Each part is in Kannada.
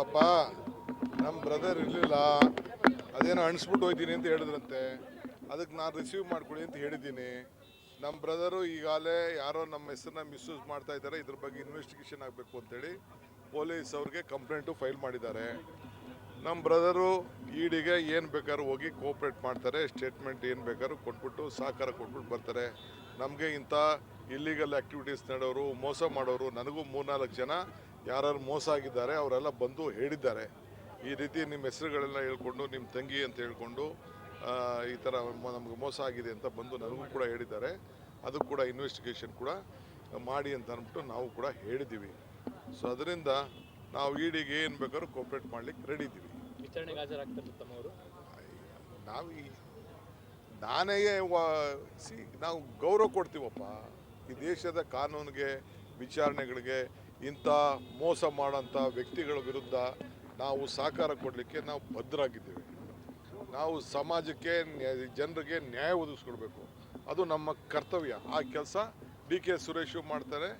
ನೋಡಪ್ಪ ನಮ್ಮ ಬ್ರದರ್ ಇರಲಿಲ್ಲ, ಅದೇನೋ ಅಣಿಸ್ಬಿಟ್ಟು ಹೋಯ್ತೀನಿ ಅಂತ ಹೇಳಿದ್ರಂತೆ. ಅದಕ್ಕೆ ನಾನು ರಿಸೀವ್ ಮಾಡ್ಕೊಳ್ಳಿ ಅಂತ ಹೇಳಿದ್ದೀನಿ. ನಮ್ಮ ಬ್ರದರು ಈಗಾಗಲೇ ಯಾರೋ ನಮ್ಮ ಹೆಸರನ್ನ ಮಿಸ್ಯೂಸ್ ಮಾಡ್ತಾ ಇದ್ದಾರೆ, ಇದ್ರ ಬಗ್ಗೆ ಇನ್ವೆಸ್ಟಿಗೇಷನ್ ಆಗಬೇಕು ಅಂತೇಳಿ ಪೊಲೀಸ್ ಅವ್ರಿಗೆ ಕಂಪ್ಲೇಂಟು ಫೈಲ್ ಮಾಡಿದ್ದಾರೆ. ನಮ್ಮ ಬ್ರದರು ಈಡಿಗೆ ಏನು ಬೇಕಾದ್ರೂ ಹೋಗಿ ಕೋಪ್ರೇಟ್ ಮಾಡ್ತಾರೆ ಸ್ಟೇಟ್ಮೆಂಟ್ ಏನು ಬೇಕಾದ್ರೂ ಕೊಟ್ಬಿಟ್ಟು ಸಹಕಾರ ಕೊಟ್ಬಿಟ್ಟು ಬರ್ತಾರೆ. ನಮಗೆ ಇಂಥ ಇಲ್ಲಿಗಲ್ ಆ್ಯಕ್ಟಿವಿಟೀಸ್ ನಡೆಯೋರು, ಮೋಸ ಮಾಡೋರು, ನನಗೂ ಮೂರ್ನಾಲ್ಕು ಜನ ಯಾರು ಮೋಸ ಆಗಿದ್ದಾರೆ ಅವರೆಲ್ಲ ಬಂದು ಹೇಳಿದ್ದಾರೆ. ಈ ರೀತಿ ನಿಮ್ಮ ಹೆಸರುಗಳೆಲ್ಲ ಹೇಳ್ಕೊಂಡು ನಿಮ್ಮ ತಂಗಿ ಅಂತ ಹೇಳ್ಕೊಂಡು ಈ ಥರ ನಮಗೆ ಮೋಸ ಆಗಿದೆ ಅಂತ ಬಂದು ನನಗೂ ಕೂಡ ಹೇಳಿದ್ದಾರೆ. ಅದು ಕೂಡ ಇನ್ವೆಸ್ಟಿಗೇಷನ್ ಕೂಡ ಮಾಡಿ ಅಂತ ಅಂದ್ಬಿಟ್ಟು ನಾವು ಕೂಡ ಹೇಳಿದ್ದೀವಿ. ಸೊ ಅದರಿಂದ ನಾವು ಈಡಿಗೆ ಏನು ಬೇಕಾದ್ರೂ ಕೋಪ್ರೇಟ್ ಮಾಡ್ಲಿಕ್ಕೆ ರೆಡಿ ಇದ್ದೀವಿ. ನಾವು ಈ ನಾನೇ ಸಿ ನಾವು ಗೌರವ ಕೊಡ್ತೀವಪ್ಪ. ಈ ದೇಶದ ಕಾನೂನಿಗೆ ವಿಚಾರಣೆಗಳಿಗೆ ಇಂಥ ಮೋಸ ಮಾಡೋಂಥ ವ್ಯಕ್ತಿಗಳ ವಿರುದ್ಧ ನಾವು ಸಹಕಾರ ಕೊಡಲಿಕ್ಕೆ ನಾವು ಬದ್ಧರಾಗಿದ್ದೇವೆ ನಾವು ಸಮಾಜಕ್ಕೆ ಜನರಿಗೆ ನ್ಯಾಯ ಒದಗಿಸ್ಕೊಡ್ಬೇಕು. ಅದು ನಮ್ಮ ಕರ್ತವ್ಯ. ಆ ಕೆಲಸ ಡಿ ಕೆ ಸುರೇಶು ಮಾಡ್ತಾರೆ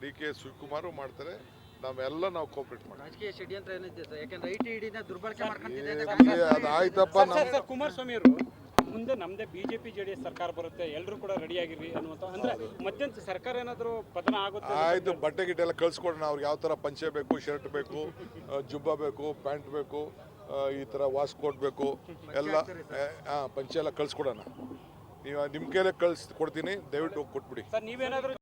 ಡಿ ಕೆ ಶಿವಕುಮಾರು ಮಾಡ್ತಾರೆ. ನಾವೆಲ್ಲ ನಾವು ಕೋಪರೇಟ್ ಮಾಡ್ತೀವಿ. ಏ, ಅದು ಆಯ್ತಪ್ಪ ಸರ್, ನಮ್ಮ ನಮ್ಮದೇ ಮುಂದೆ ನಮ್ದೇ ಬಿಜೆಪಿ ಜೆಡಿಎಸ್ ಸರ್ಕಾರ ಬರುತ್ತೆ ಎಲ್ಲರೂ ಕೂಡ ರೆಡಿ ಆಗಿರಿ ಅನ್ನುವಂತ ಅಂದ್ರೆ ಮಧ್ಯಂತರ ಸರ್ಕಾರ ಏನಾದರೂ ಪತನ ಆಗುತ್ತೆ ಆಯ್ತು ಬಟ್ಟೆ ಗಿಟ್ಟೆ ಎಲ್ಲ ಕಳ್ಸ್ಕೊಡೋಣ ಅವ್ರಿಗೆ ಯಾವ ಥರ ಪಂಚೆ ಬೇಕು ಶರ್ಟ್ ಬೇಕು ಜುಬ್ಬ ಬೇಕು ಪ್ಯಾಂಟ್ ಬೇಕು ಈ ಥರ ವಾಸ್ ಕೋಟ್ ಬೇಕು ಎಲ್ಲ ಹಾಂ ಪಂಚೆ ಎಲ್ಲ ಕಳ್ಸ್ಕೊಡೋಣ. ನೀವು ನಿಮ್ಮ ಕೈಲೇ ಕಳ್ಸಿ ಕೊಡ್ತೀನಿ ದಯವಿಟ್ಟು ಹೋಗಿ ಕೊಟ್ಬಿಡಿ. ಸರ್ ನೀವೇನಾದ್ರೂ